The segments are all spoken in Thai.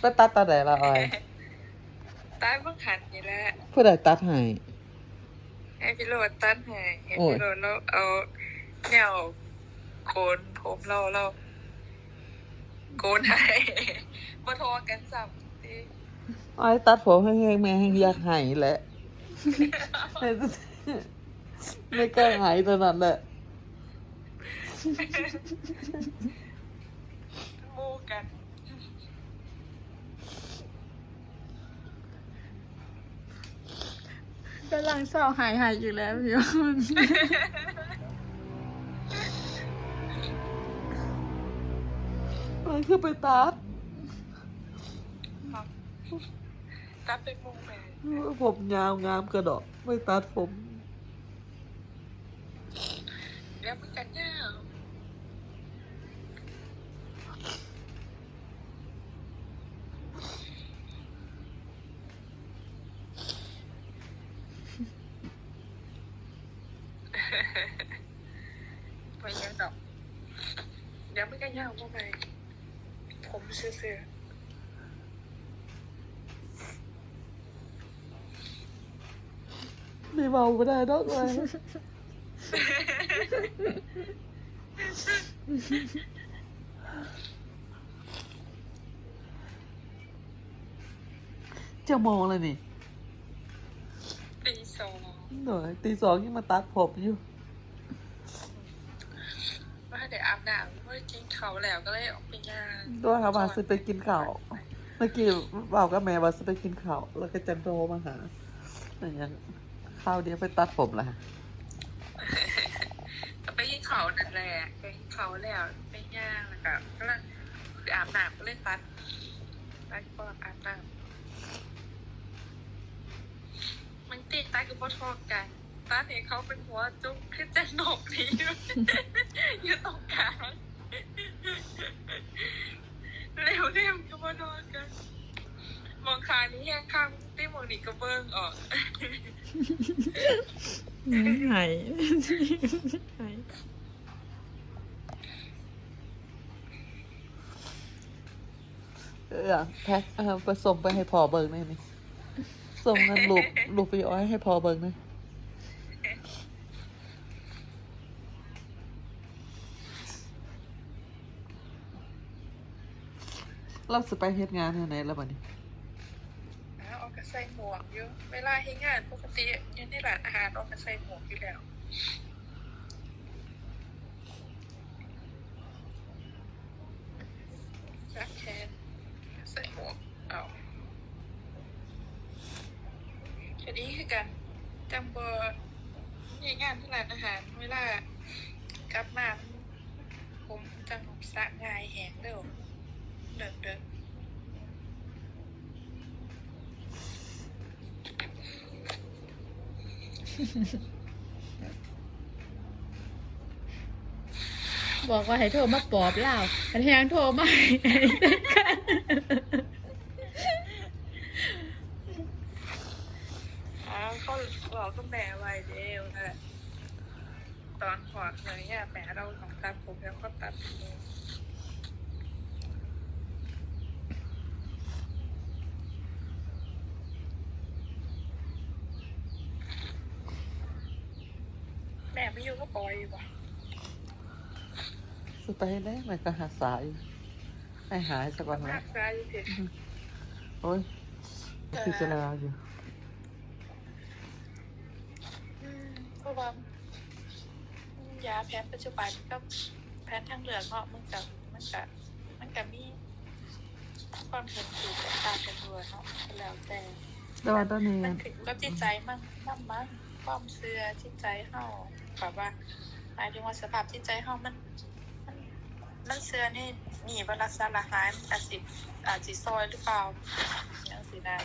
ไปตัดตาไหนละออย ตายเพิ่งหันนี่แหละผู้ใดตัดให้ ให้พี่โรดตันให้ให้โอ้ย พี่โรดเราเอาแนวโกนผมเราเราโกนให้มาโทรกันสับติออยตัดผมให้แม่ให้อยากให้แหละ ไม่กล้าหายตอนนั้นแหละหมู่กัน กำลังเศร้าหายหายอยู่แล้วพี่ว่ามันมันคือไปตัดครับตัดเป็นหมู่แม่ผมยาวงามกระดอกไม่ตัดผม แล้วมึงกันเนี่ยาว ไปยังดอกเดี๋ยวไม่กั นยาวมาไหมผมเสื่อไม่เบาไม่ได้ดอกเลยจะมองเลยนี่ๆตีสองหน่อยตีสองยังมาตัดผมอยู่ว่าเดี๋ยวอาบน้ำเมื่อกิน เขาวแล้วก็เลยออกไปงานด้วยครับว่าจะไปกินข้าวเมื่อกี้บอกกับแม่ว่าจะไปกินข้าวแล้วก็จะโทรมาหาอย่างยังข้าวเดียวไปตัดผมละก็ไปกินเขาวนั่นแหละไปกินเขาวแล้วไปย่างแล้วก็ก็เลยคืออาบน้ำก็เลยตัดตัดก่อนอาบน้ำมันตีตัดกับพ่อทอกันตัดเห็นเขาเป็นหัวจุ๊บขึ้นจะหนกนี่อยู่อยู่ตรงกลาง เร็วเร็วก็มาโดนกัน มองคานี้แห้งข้างที่มองนี่ก็เบิ้งออกหายหายเออแพ็คเออไปส่งไปให้พอเบิงหน่อยนี่ส่งเงินลูกลูกไปอ้อยให้พอเบิงหน่อย เราจะไปเฮ็ดงานที่ไหนแล้วบัดนี้แล้วออกก็ใส่หมวกอยู่ เวลาให้งานปกติอยู่ในร้านอาหารออกก็ใส่หมวกอยู่แล้วจักแคนใส่หมวกเอาทีนี้คือกันจำบอมีงานที่ร้านอาหาร เวลา กลับมาผมจังสะงายแหงเร็ว เดินเดินบอกว่าให้โทรมาปอบเล่าแต่แทงโทรมาให้จัดการอ้าวเขาบอกก็แม่ไว้เดียวนะตอนขอดเลยเนี่ยแม่เราของตัดผมแล้วก็ตัดเองแม่ไม่ อยู่ก็ปล่อยอยู่ว่ะจะไปได้ไหมก็หาสายให้หายสักวันมานะกซ้ายอยู่เด็กโอ้ยพิจารณาอยู่เพราะว่ายาแพทย์ปัจจุบันก็แพทย์ทางเลือกเนาะมันกับมันกับมันกับมีความเห็นสูงแตกต่างกันด้วยเนาะแล้วแต่แต่ว่าตอนนี้มันถึงกับจิตใจมันน้ำมัน ความเชื่อจิตใจเฮาแบบว่าหมายถึงว่าสภาพจิตใจเฮามัน มันมันเชื่อนี่หนีบรักษาละหายอาจสิอาจสิซอยหรือเปล่าอย่างสินะ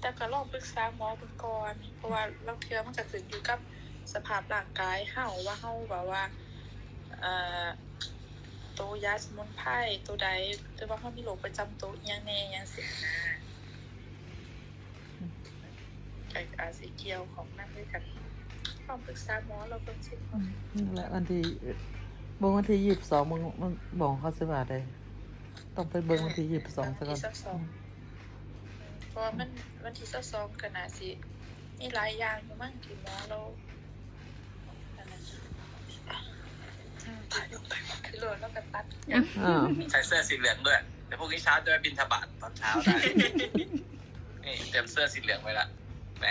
แต่ก็ลองปรึกษาหมอเบิ่งก่อนเพราะว่าเราเทื่อมันก็ขึ้นอยู่กับสภาพร่างกายเฮาว่าเฮาแบบว่าเอ่อตัวยาสมุนไพรตัวใดหรือว่าเขามีโรคประจำตัวอหย่างแน่อหย่างสินะ ไอ้อาจสิเกี่ยวของนั่นด้วยกันความปรึกษาหมอเราเพิ่งชิมนั่นแหละวันที่บงวันที่ยี่สิบสองมึงมึงบอกเขาสิบาทเลยต้องไปเบิ่งวันที่ยี่สิบสองซะก่อนวันที่สิบสองเพราะว่ามันวันที่สิบสองก็น่าสิมีหลายอย่างอยู่มั้งที่หมอเราอันนั้นถ่ายลงไปคือโหลดแล้วก็ตัดอ่าใส่เสื้อสีเหลืองด้วยเดี๋ยวพรุ่งนี้เช้าจะไปบินทบาทตอนเช้าได้นี่เตรียมเสื้อสีเหลืองไว้ละ แหม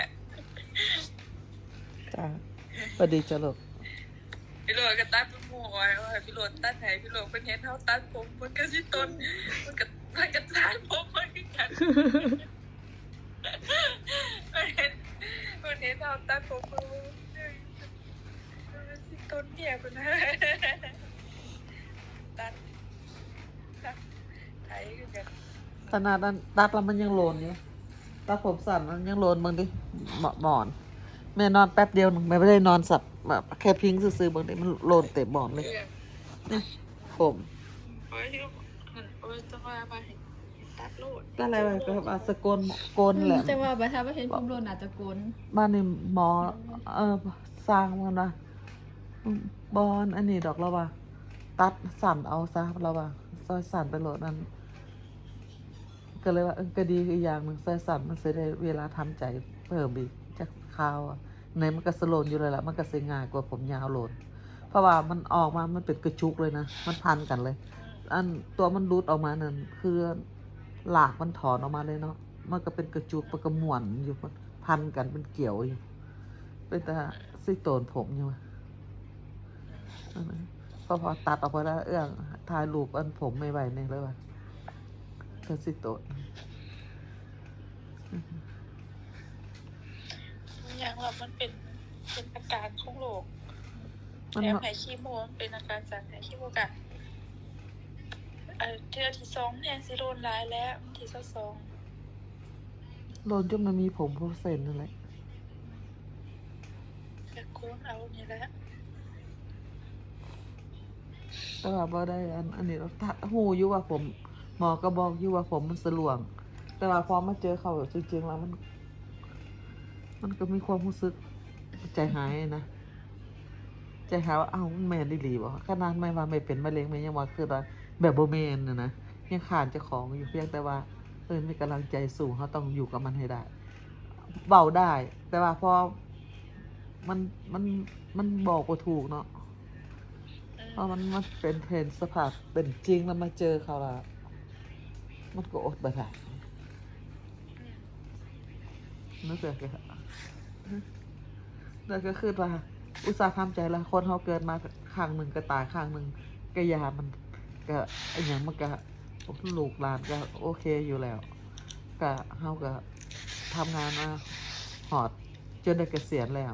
จ้าสวัสดีจ้าลูกพี่โหลดก็ตัดเป็นหมวยว่าพี่โหลดตัดไหนพี่โหลดเป็นเห็นเท่าตัดผมมันก็สิต้นมันก็มันก็ตัดผมมันคือกันมันเห็นมันเห็นเท่าตัดผมมันมันสิต้นเนี่ยคนนะตัดตัดไถคือกันขนาดนั้นตัดแล้วมันยังโลนอยู่ ตัดผมสั้นมันยังโลนบางดิหมหมอน แม่นอนแป๊บเดียวหนึงแม่ไม่ได้นอนสับแบบแค่พิงซื่อๆบางทีมันโลนเต็มหมอนเลยนี่ผมโอ้ยที่มันโอ้ยต้องว่าไปตัดโลดก็อะไรไปก็ว่าสกลโกนแหละแต่ว่าบัดถ้าบ่เห็นผมโลนอาจจะโกนบ้านนี่หมอ เออสร้างมันนะอืมบอลอันนี้ดอกเราว่าตัดสั่นเอาซะเราว่าซอยสั่นไปโหลดนั้น ก็เลยว่าเออก็ดีอีกอย่างหนึ่งซอยสั่นมันจะได้เวลาทำใจเพิ่มอีกจากข้าวอะในมันก็สโลนอยู่เลยแหละมันก็เสียง่ายกว่าผมยาวโหลนเพราะว่ามันออกมา มันเป็นกระจุกเลยนะ มันพันกันเลย อันตัวมันรูดออกมานั่นคือหลากมันถอนออกมาเลยเนาะ มันก็เป็นกระจุกมันก็ม่วนอยู่มันพันกันเป็นเกี่ยวอยู่ เป็นแต่ซิโตนผมอยู่พอพอตัดออกไปแล้วเอื้องถ่ายรูปอันผมไม่ไหวเนี่ยเลยว่ะ ก็ซิโตนอย่างว่ามันเป็นเป็นอาการของโรคมันแถมมาไฮคีโมมันเป็นอาการจากไฮคีโมกะเอ่อเทือที่สองเนี่ยสิโดนร้ายแล้วที่สสองโดนจนมันมีผมเปอร์เซ็นต์นั่นแหละจะโค้นเอานี่แหละแต่ว่าบ่ได้อันอันนี้เราถ้าหูอยู่ว่าผม หมอก็บอกอยู่ว่าผมมันสลวง แต่ว่าพอมาเจอเขาจริงๆแล้วมัน มันก็มีความรู้สึกใจหายนะใจหายว่าเอ้ามันแมนดีหลีบ่ขนาดไม่ว่าไม่เป็นมะเร็งไม่ยังว่าคือว่าแบบโบ่แมนนะนะยังขาดเจ้าของอยู่เพียงแต่ว่าเออมีกำลังใจสูงเขาต้องอยู่กับมันให้ได้เบาได้ แต่ว่าพอมันมันมันบอกว่าถูกเนาะเพราะมันมันเป็นเพนสภาพเป็นจริงแล้วมาเจอเขาละ มันก็อดบ่ได้อืมนึกเลยก็แล้วก็คือว่าอุตส่าห์ทำใจแล้วคนเขาเกิดมาข้างหนึ่งก็ตายข้างหนึ่งก็ยามันก็อย่างมันก็ลูกหลานก็โอเคอยู่แล้วก็เขาก็ทำงานมาหอดจนได้เกษียณแล้ว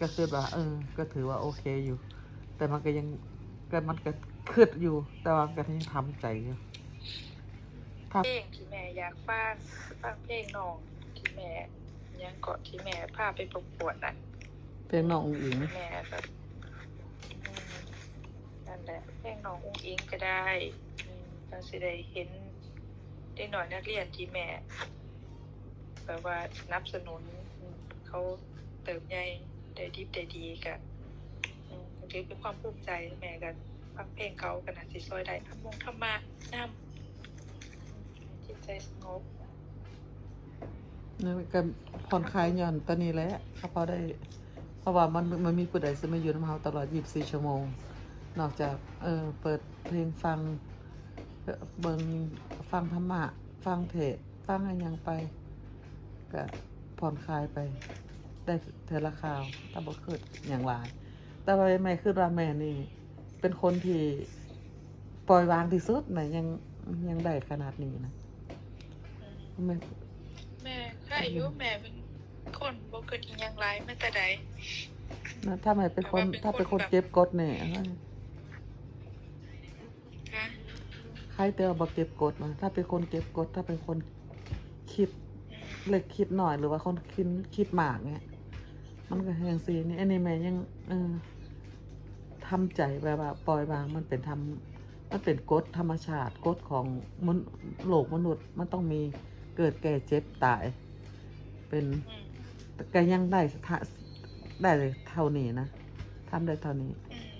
ก็คือว่า เออ ก็ถือว่าโอเคอยู่ แต่มันก็ยังก็มันก็คืดอยู่ แต่ว่าก็ยังทำใจอยู่ เพลงที่แม่อยากฟังฟังเพลงน้องที่แม่ยังเกาะที่แม่พาไปประกวดน่ะเพลงน้องอุ๋งอิงแม่แบบอืมนั่นแหละเพลงน้องอุ้งอิงก็ได้อืมเราสิได้เห็นได้หน่อยนักเรียนที่แม่แบบว่าสนับสนุนอืมเขาเติมใหญ่ได้ดีได้ดีกันถือเป็นความภูมิใจแม่กันฟังเพลงเขากันนะสิซอยได้ทำมงธรรมะนำจิต ใจสงบนั่นก็ผ่อนคลายหย่อนตอนนี้แหละเขาพอได้ เพราะว่ามันมันมีผู้ใดสมาอยู่น้ำเฮาตลอด 24 ชั่วโมง นอกจากเออเปิดเพลงฟังเบิ่งฟังธรรมะ ฟังเทศฟังอะไรยังไป ก็ผ่อนคลายไป ได้เทละข่าวถ้าบ่คิดอย่างหลายแต่ว่าแม่คือว่าแม่นี่ เป็นคนที่ปล่อยวางที่สุดนะยังยังได้ขนาดนี้นะ อืมแม่แม่ถ้าอายุแม่เป็นคนบ่เกิดอีหยังไรแม้แต่ใด นะถ้าแม่เป็นคนแต่ว่าเป็นถ้าเป็นคนคนแบบเก็บกดเนี่ยฮะใครเตือนบอกเก็บกดนะถ้าเป็นคนเก็บกด ถ้าเป็นคนคิดอืมเล็กคิดหน่อยหรือว่าคนคิดคิดมากเนี่ยมันก็ยังซีนี่อันนี้แม่ยังเออทำใจแบบว่าปล่อยวางมันเป็นทำมันเป็นกฎธรรมชาติกฎของมนโลกมนุษย์มันต้องมี เกิดแก่เจ็บตาย เป็นอืมก็ยังได้ทะได้เลยเท่านี้นะทำได้เท่านี้อืม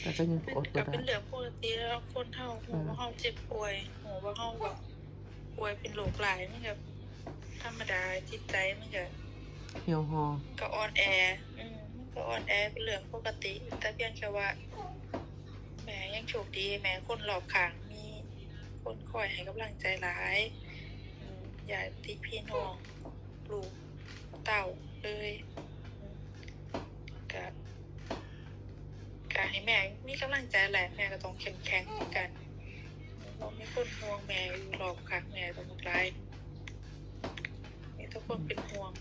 แต่ก็ยังอดก็บ่เป็นได้เรื่องปกติแล้วคนเฮาหัวว่าเฮาเจ็บป่วยหัวว่าเฮาแบบป่วยเป็นโรคหลายมันก็ธรรมดาจิตใจมันก็เหี่ยวหอก็อ่อนแออืมมันก็อ่อนแอเป็นเรื่องปกติ แต่เพียงแค่ว่าแหมยังโชคดีแหมคนรอบข้างมีคนคอยให้กำลังใจหลายอืม ญาติพี่น้องลูกเต่าเลยอืมก็ก็ให้แม่มีกำลังใจแหละแม่ก็ต้องเข้มแข็งเหมือนกันเรามีคนห่วงแม่อยู่รอบข้างแม่ต้องร้ายมีทุกคนเป็นห่วง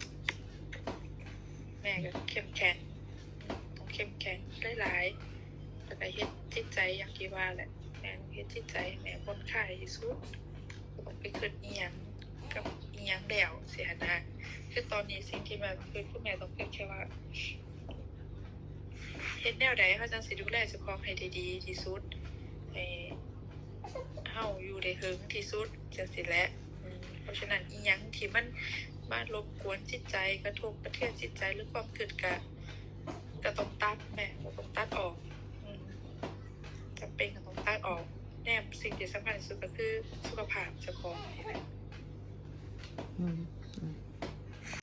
แม่ก็เข้มแข็งต้องเข้มแข็งหลายๆแล้วก็เฮ็ดจิตใจอย่างที่ว่าแหละแม่เฮ็ดจิตใจแม่คนขายที่สุดบ่ไปคิดอีหยัง กับอีหยังแล้วเสียนะคือตอนนี้สิ่งที่แม่ต้อคิดคือแม่ต้องคิดแค่ว่าเฮ็ดแนวใดเขาจังสิดูแลเจ้าของให้ด้ดีที่สุดให้เฮาอยู่ได้ถึงที่สุดจังสิและเพราะฉะนั้นอีหยังที่มันมารบกวนจิตใจกระทบกระเทือนจิตใจหรือความเกิดกะก็ต้องตัดแม่ก็ต้องตัดออกจำเป็นก็ต้องตัดออกแนมสิ่งที่สำคัญที่สุดก็คือสุขภาพเจ้าของนี่แหละ อืมอืม